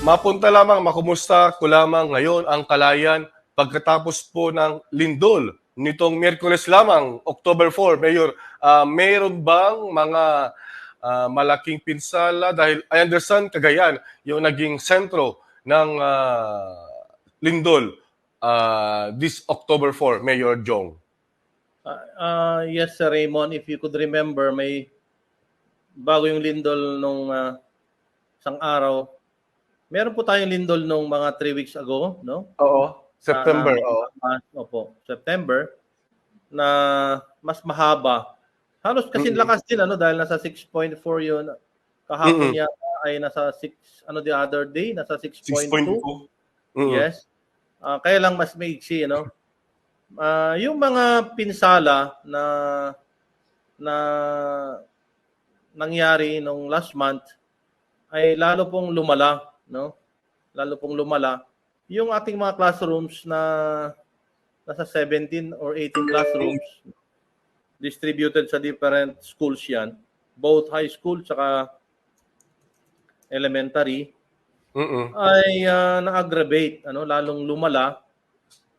Mapunta lamang, makumusta ko lamang ngayon ang kalayan pagkatapos po ng lindol nitong Miyerkules lamang, October 4. Mayor, ah, mayroon bang mga ah, malaking pinsala dahil I understand Cagayan yung naging sentro ng ah, lindol ah, this October 4, Mayor Jong. Ah, ah, yes, Sir Raymond, if you could remember, may bago yung lindol nung ah, isang araw. Meron po tayong lindol nung mga three weeks ago, no? Oo. September, Ah, oo. ah, opo, September na mas mahaba. Halos kasi Mm-mm. lakas din ano dahil nasa 6.4 yun. Kahapon Mm-mm. yata ay nasa 6 ano the other day, nasa 6.2. 6.2. Mm. Yes. Ah, kaya lang mas maiksi, no? Ah, yung mga pinsala na na nangyari nung last month ay lalo pong lumala, no? Lalo pong lumala. Yung ating mga classrooms na nasa 17 or 18 classrooms distributed sa different schools yan, both high school tsaka elementary Mm-mm. ay ah, na-aggravate, ano, lalong lumala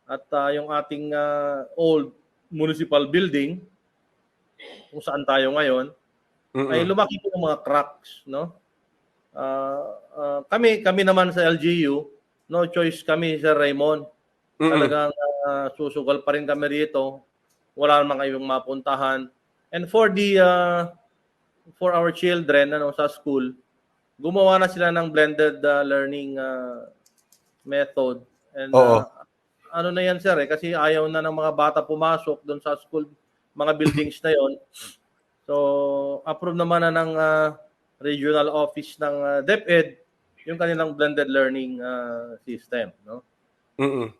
at ah, yung ating ah, old municipal building kung saan tayo ngayon ay Mm-mm. lumaki po yung mga cracks, no? Ah, kami kami naman sa LGU, no choice kami Sir Raymond. Mm-mm. Talagang ah, susugal pa rin kami rito. Wala naman kayong mapuntahan. And for the ah, for our children ano sa school, gumawa na sila ng blended ah, learning ah, method. And Oo. ah, ano na yan sir eh kasi ayaw na ng mga bata pumasok doon sa school mga buildings na yon. So approve naman na ng ah, regional office ng ah, DepEd yung kanilang blended learning ah, system, no? Mm-mm.